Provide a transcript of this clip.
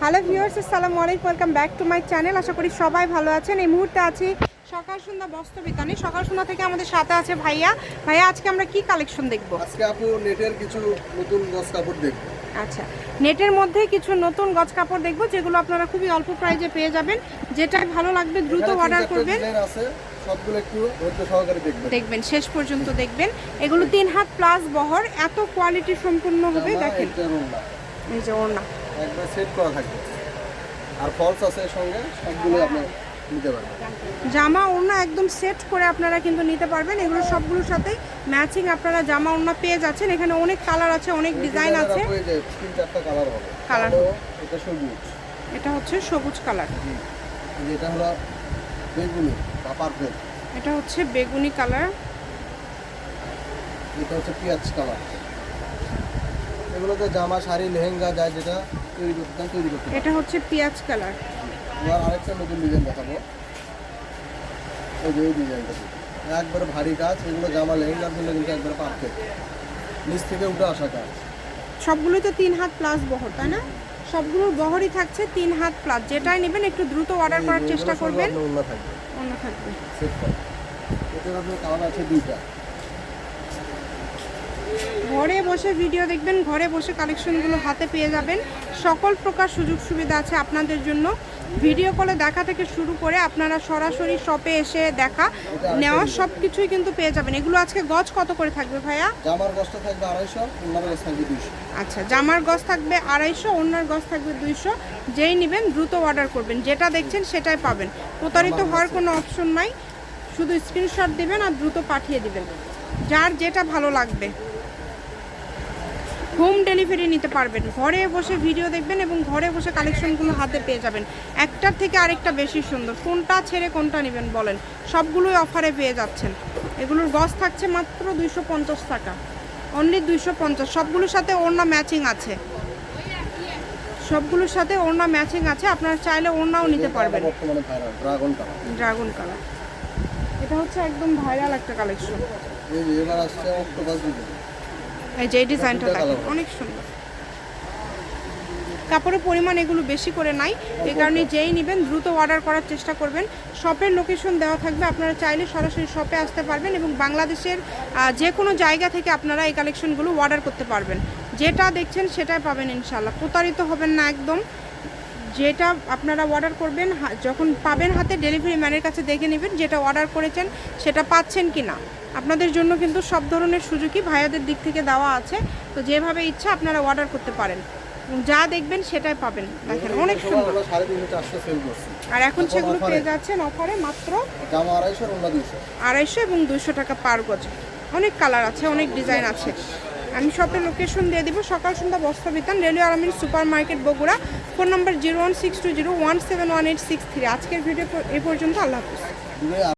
Hello viewers আসসালামু আলাইকুম welcome back to my channel আশা করি সবাই ভালো আছেন। এই মুহূর্তে আছি সকাল সন্ধ্যা বস্ত্র বিতানে সকাল সন্ধ্যা থেকে আমাদের সাথে আছে ভাইয়া। ভাইয়া আজকে আমরা কি কালেকশন দেখব? আজকে আপু নেটের কিছু নতুন গস কাপড় দেখব আচ্ছা নেটের মধ্যে কিছু নতুন গজ কাপড় দেখব যেগুলো আপনারা খুবই অল্প প্রাইজে পেয়ে যাবেন। যেটাই ভালো লাগবে দ্রুত অর্ডার করবেন। সবগুলো একটু সহকারে দেখবেন। দেখবেন শেষ পর্যন্ত দেখবেন। এগুলো তিন হাত প্লাস বহর এত কোয়ালিটি সম্পূর্ণ হবে দেখেন। এই যে ওড়না। একবার সেট করা থাকবে। আর ফলস আছে এর সঙ্গে সবগুলো আপনি নিতে পারবেন। জামা ওড়না একদম সেট করে আপনারা কিন্তু নিতে পারবেন। এগুলো সবগুলোর সাথে ম্যাচিং আপনারা জামা ওড়না পেয়ে যাচ্ছেন। এখানে অনেক কালার আছে অনেক ডিজাইন আছে। তিন চারটা কালার হবে। Colour কালো, এটা সবুজ। এটা হচ্ছে সবুজ কালার এটা হলো বেগুনি বা পার্পেল এটা হচ্ছে বেগুনি কালার এটা হচ্ছে পেঁয়াজ কালার এগুলোতে জামা শাড়ি লেহেঙ্গা যায় যেটা তৈরি করতে চান তৈরি করতে এটা হচ্ছে পেঁয়াজ কালার। এবার আরেকটা নতুন ডিজাইন দেখাবো। এই যে এই ডিজাইনটা একবারে ভারী কাজ এগুলো জামা লেহেঙ্গার জন্য কিন্তু একবারে পারফেক্ট নিচ থেকে উঠে আসা কাজ। সবগুলো তো তিন হাত প্লাস বহর তাই না? সবগুলোর বহরই থাকছে তিন হাত প্লাস যেটাই নেবেন একটু দ্রুত অর্ডার করার চেষ্টা করবেন। ওড়না থাকবে। অন্য থাকবে। সেট করা। এটার আপনার কালার আছে দুইটা। ঘরে বসে ভিডিও দেখবেন ঘরে বসে কালেকশনগুলো হাতে পেয়ে যাবেন। সকল প্রকার সুযোগ সুবিধা আছে আপনাদের জন্য। ভিডিও কলে দেখা থেকে শুরু করে আপনারা সরাসরি শপে এসে দেখা নেওয়া সব কিছুই কিন্তু পেয়ে যাবেন। এগুলো আজকে গজ কত করে থাকবে ভাইয়া? জামার গসটা থাকবে আড়াইশো ওনার থাকবে দুইশো। আচ্ছা জামার গজ থাকবে আড়াইশো অন্যার গজ থাকবে দুইশো। যেই নেবেন দ্রুত অর্ডার করবেন। যেটা দেখছেন সেটাই পাবেন। প্রতারিত হওয়ার কোনো অপশন নাই। শুধু স্ক্রিনশট দিবেন আর দ্রুত পাঠিয়ে দিবেন। যার যেটা ভালো লাগবে। হোম ডেলিভারি নিতে পারবেন। ঘরে বসে ভিডিও দেখবেন এবং ঘরে বসে কালেকশনগুলো হাতে পেয়ে যাবেন। একটার থেকে আরেকটা বেশি সুন্দর। কোনটা ছেড়ে কোনটা নেবেন বলেন। সবগুলোই অফারে পেয়ে যাচ্ছেন। এগুলোর গজ থাকছে মাত্র দুইশো পঞ্চাশ টাকা। অনলি দুইশো পঞ্চাশ। সবগুলোর সাথে ওড়না ম্যাচিং আছে। সবগুলোর সাথে ওড়না ম্যাচিং আছে। আপনারা চাইলে ওড়নাও নিতে পারবেন। ড্রাগন কালার এটা হচ্ছে একদম ভাইরাল একটা কালেকশন এই যে এই ডিজাইনটা দেখেন অনেক সুন্দর। কাপড়ের পরিমাণ এগুলো বেশি করে নাই এই কারণে যেই নেবেন দ্রুত অর্ডার করার চেষ্টা করবেন। শপের লোকেশন দেওয়া থাকবে আপনারা চাইলে সরাসরি শপে আসতে পারবেন এবং বাংলাদেশের যে কোনো জায়গা থেকে আপনারা এই কালেকশনগুলো অর্ডার করতে পারবেন। যেটা দেখছেন সেটাই পাবেন ইনশাল্লাহ প্রতারিত হবেন না একদম। যেটা আপনারা অর্ডার করবেন যখন পাবেন হাতে ডেলিভারি ম্যানের কাছে দেখে নেবেন যেটা অর্ডার করেছেন সেটা পাচ্ছেন কি না আপনাদের জন্য কিন্তু সব ধরনের সুযোগই ভাইয়াদের দিক থেকে দেওয়া আছে। তো যেভাবে ইচ্ছা আপনারা অর্ডার করতে পারেন। যা দেখবেন সেটাই পাবেন। দেখেন অনেক সুন্দর। আর এখন সেগুলো পেয়ে যাচ্ছেন অফারে মাত্র আড়াইশো দুইশো। এবং দুশো টাকা পার গজ। অনেক কালার আছে অনেক ডিজাইন আছে। আমি শপের লোকেশন দিয়ে দিব। সকাল সন্ধ্যা বস্ত্র বিতান railway আরামিন super market Bogura. Phone number zero one six two zero one seven one eight six three. আজকের ভিডিও এ পর্যন্ত আল্লাহ হাফিজ।